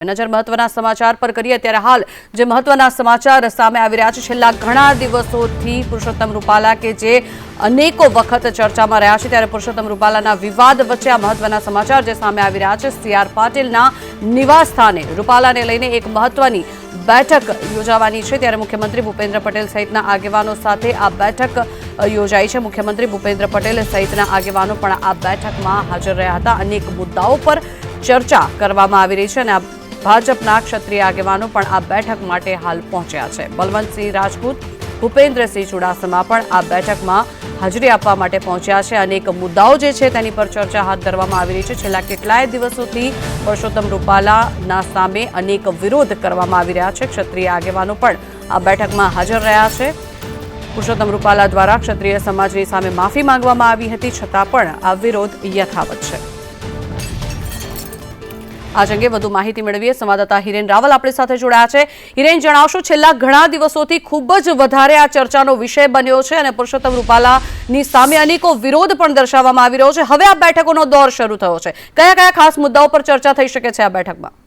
નજર મહત્વના સમાચાર પર કરીએ ત્યારે હાલ જે મહત્વના સમાચાર સામે આવી રહ્યા છે, છેલ્લા ઘણા દિવસોથી પુરુષોત્તમ રૂપાલા કે જે અનેકો વખત ચર્ચામાં રહ્યા છે, ત્યારે પુરુષોત્તમ રૂપાલાના વિવાદ વચ્ચે આ મહત્વના સમાચાર જે સામે આવી રહ્યા છે, સી આર પાટીલના નિવાસ સ્થાને રૂપાલાને લઈને એક મહત્વની બેઠક યોજાવાની છે, ત્યારે મુખ્યમંત્રી ભૂપેન્દ્ર પટેલ સહિતના આગેવાનો સાથે આ બેઠક યોજાઈ છે. મુખ્યમંત્રી ભૂપેન્દ્ર પટેલ સહિતના આગેવાનો પણ આ બેઠકમાં હાજર રહ્યા હતા. અનેક મુદ્દાઓ પર ચર્ચા કરવામાં આવી રહી છે અને આ ભાજપના ક્ષત્રિય આગેવાનો પણ આ બેઠક માટે હાલ પહોંચ્યા છે. બલવંતસિંહ રાજપૂત, ભૂપેન્દ્રસિંહ ચુડાસમા પણ આ બેઠકમાં હાજરી આપવા માટે પહોંચ્યા છે. અનેક મુદ્દાઓ જે છે તેની પર ચર્ચા હાથ ધરવામાં આવી રહી છે. છેલ્લા કેટલાય દિવસોથી પરસોત્તમ રૂપાલાના સામે અનેક વિરોધ કરવામાં આવી રહ્યા છે. ક્ષત્રિય આગેવાનો પણ આ બેઠકમાં હાજર રહ્યા છે. પુરુષોત્તમ રૂપાલા દ્વારા ક્ષત્રિય સમાજની સામે માફી માંગવામાં આવી હતી, છતાં પણ આ વિરોધ યથાવત છે. આજ અંગે વધુ માહિતી મેળવીએ. સંવાદદાતા હિરેન રાવલ આપણી સાથે જોડાયા છે. હિરેન, જણાવશો, છેલ્લા ઘણા દિવસોથી ખૂબ જ વધારે આ ચર્ચાનો વિષય બન્યો છે અને પુરુષોત્તમ રૂપાલાની સામે અનેકો વિરોધ પણ દર્શાવવામાં આવી રહ્યો છે. હવે આ બેઠકોનો દોર શરૂ થયો છે. કયા કયા ખાસ મુદ્દાઓ પર ચર્ચા થઈ શકે છે આ બેઠકમાં?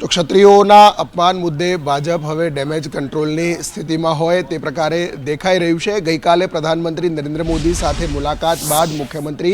તો ક્ષત્રિયોના અપમાન મુદ્દે ભાજપ હવે ડેમેજ કંટ્રોલની સ્થિતિમાં હોય તે પ્રકારે દેખાઈ રહ્યું છે. ગઈકાલે પ્રધાનમંત્રી નરેન્દ્ર મોદી સાથે મુલાકાત બાદ મુખ્યમંત્રી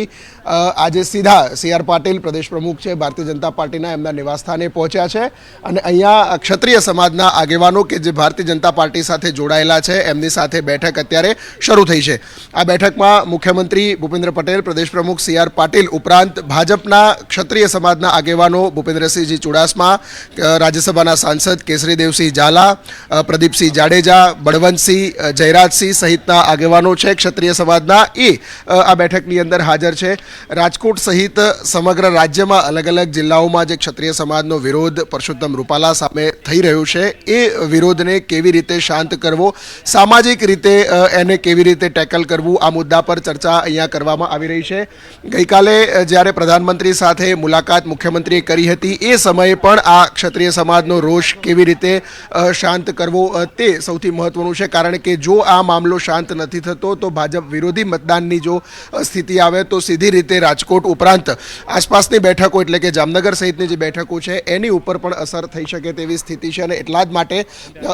આજે સીધા સી આર પાટીલ પ્રદેશ પ્રમુખ છે, ભારતીય જનતા પાર્ટીના એમના નિવાસસ્થાને પહોંચ્યા છે અને અહીંયા ક્ષત્રિય સમાજના આગેવાનો કે જે ભારતીય જનતા પાર્ટી સાથે જોડાયેલા છે, એમની સાથે બેઠક અત્યારે શરૂ થઈ છે. આ બેઠકમાં મુખ્યમંત્રી ભૂપેન્દ્ર પટેલ, પ્રદેશ પ્રમુખ સી આર પાટીલ ઉપરાંત ભાજપના ક્ષત્રિય સમાજના આગેવાનો ભૂપેન્દ્રસિંહજી ચુડાસમા રાજ્યસભાના સાંસદ કેસરીદેવસિંહ ઝાલા પ્રદીપસિંહ જાડેજા, બળવંતસિંહ જયરાજસિંહ સહિતના આગેવાનો છે. ક્ષત્રિય સમાજના એ આ બેઠકની અંદર હાજર છે. રાજકોટ સહિત સમગ્ર રાજ્યમાં અલગ અલગ જિલ્લાઓમાં જે ક્ષત્રિય સમાજનો વિરોધ પરસોત્તમ રૂપાલા સામે થઈ રહ્યો છે, એ વિરોધને કેવી રીતે શાંત કરવો, સામાજિક રીતે એને કેવી રીતે ટેકલ કરવું, આ મુદ્દા પર ચર્ચા અહીંયા કરવામાં આવી રહી છે. ગઈકાલે જ્યારે પ્રધાનમંત્રી સાથે મુલાકાત મુખ્યમંત્રીએ કરી હતી, એ સમયે પણ આ ક્ષત્રિય સમાજનો રોષ કેવી રીતે શાંત કરવો તે સૌથી મહત્વનું છે. કારણ કે જો આ મામલો શાંત નથી થતો, તો ભાજપ વિરોધી મતદાનની જો સ્થિતિ આવે, તો સીધી રીતે રાજકોટ ઉપરાંત આસપાસની બેઠકો, એટલે કે જામનગર સહિતની જે બેઠકો છે, એની ઉપર પણ અસર થઈ શકે તેવી સ્થિતિ છે. અને એટલા જ માટે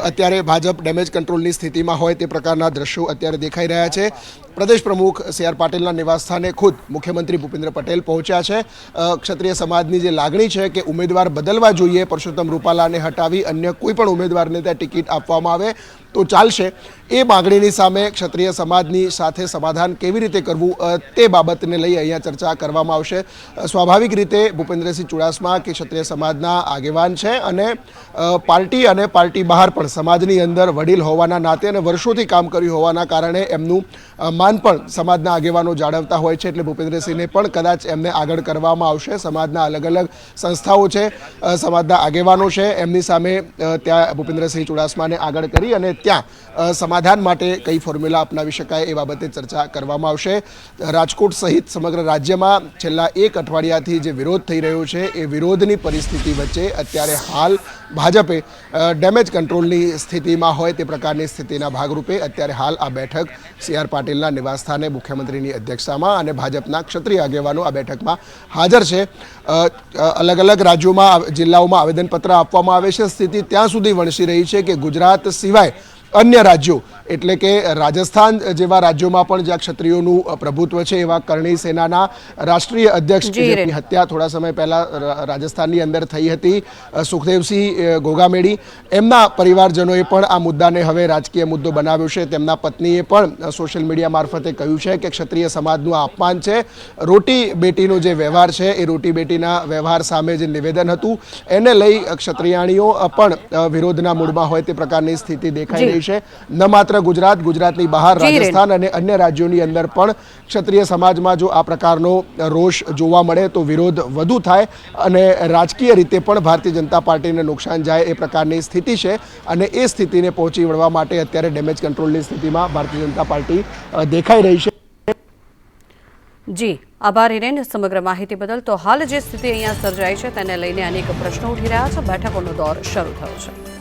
અત્યારે ભાજપ ડેમેજ કંટ્રોલની સ્થિતિમાં હોય તે પ્રકારના દ્રશ્યો અત્યારે દેખાઈ રહ્યા છે. પ્રદેશ પ્રમુખ સી આર પાટીલના નિવાસસ્થાને ખુદ મુખ્યમંત્રી ભૂપેન્દ્ર પટેલ પહોંચ્યા છે. ક્ષત્રિય સમાજની જે લાગણી છે કે ઉમેદવાર બદલવા જોઈએ પરસોત્તમ રૂપાલાને હટાવી અન્ય કોઈ પણ ઉમેદવારને ત્યાં ટિકિટ આપવામાં આવે. તો ચાલશે. એ માગણીની સામે ક્ષત્રિય સમાજની સાથે સમાધાન કેવી રીતે કરવું તે બાબતને લઈ અહીંયા ચર્ચા કરવામાં આવશે. સ્વાભાવિક રીતે ભૂપેન્દ્રસિંહ ચુડાસમા કે ક્ષત્રિય સમાજના આગેવાન છે અને પાર્ટી અને પાર્ટી બહાર પણ સમાજની અંદર વડીલ હોવાના નાતે અને વર્ષોથી કામ કર્યું હોવાના કારણે એમનું માન પણ સમાજના આગેવાનો જાળવતા હોય છે. એટલે ભૂપેન્દ્રસિંહને પણ કદાચ એમને આગળ કરવામાં આવશે. સમાજના અલગ અલગ સંસ્થાઓ છે સમાજના આગેવાનો છે. એમની સામે ત્યાં ભૂપેન્દ્રસિંહ ચુડાસમાને આગળ કરી અને ત્યાં સમાધાન માટે કઈ ફોર્મ્યુલા અપનાવી શકાય એ બાબતે ચર્ચા કરવામાં આવશે. રાજકોટ સહિત સમગ્ર રાજ્યમાં છેલ્લા એક અઠવાડિયાથી જે વિરોધ થઈ રહ્યો છે, એ વિરોધની પરિસ્થિતિ વચ્ચે અત્યારે હાલ ભાજપે ડેમેજ કંટ્રોલની સ્થિતિમાં હોય તે પ્રકારની સ્થિતિના ભાગરૂપે અત્યારે હાલ આ બેઠક સી આર પાટીલના નિવાસસ્થાને મુખ્યમંત્રીની અધ્યક્ષતામાં અને ભાજપના ક્ષત્રિય આગેવાનો આ બેઠકમાં હાજર છે. અલગ અલગ રાજ્યોમાં, જિલ્લાઓમાં આવેદનપત્ર આપવામાં આવે છે. સ્થિતિ ત્યાં સુધી વણસી રહી છે કે ગુજરાત સિવાય અન્ય રાજ્યો. એટલે કે રાજસ્થાન જેવા રાજ્યોમાં પણ જ્યાં ક્ષત્રિયોનું પ્રભુત્વ છે એવા કરણી સેનાના રાષ્ટ્રીય અધ્યક્ષ કે જી, હત્યા થોડા સમય પહેલા રાજસ્થાનની અંદર થઈ હતી સુખદેવસિંહ ગોગામેડી. એમના પરિવારજનોએ પણ આ મુદ્દાને હવે રાજકીય મુદ્દો બનાવ્યો છે. તેમના પત્નીએ પણ સોશિયલ મીડિયા મારફતે કહ્યું છે કે ક્ષત્રિય સમાજનું આ અપમાન છે. રોટી બેટીનો જે વ્યવહાર છે એ રોટી બેટીના વ્યવહાર સામે જે નિવેદન હતું એને લઈ ક્ષત્રિયાણીઓ પણ વિરોધના મૂળમાં હોય તે પ્રકારની સ્થિતિ દેખાઈ. રહી છે. ન માત્ર ગુજરાત ગુજરાતની બહાર રાજસ્થાન અને અન્ય રાજ્યોની અંદર પણ ક્ષત્રિય સમાજમાં જો આ પ્રકારનો રોષ જોવા મળે તો વિરોધ વધુ થાય અને રાજકીય રીતે પણ ભારતીય જનતા પાર્ટીને નુકસાન જાય એ પ્રકારની સ્થિતિ છે અને એ સ્થિતિને પહોંચી વળવા માટે અત્યારે ડેમેજ કંટ્રોલની સ્થિતિમાં ભારતીય જનતા પાર્ટી દેખાઈ રહી છે. જી આભાર હિરેન સમગ્ર માહિતી બદલ. તો હાલ જે સ્થિતિ અહીંયા સર્જાઈ છે તેને લઈને અનેક પ્રશ્નો ઉઠી રહ્યા છે. બેઠકોનો દોર શરૂ થયો છે.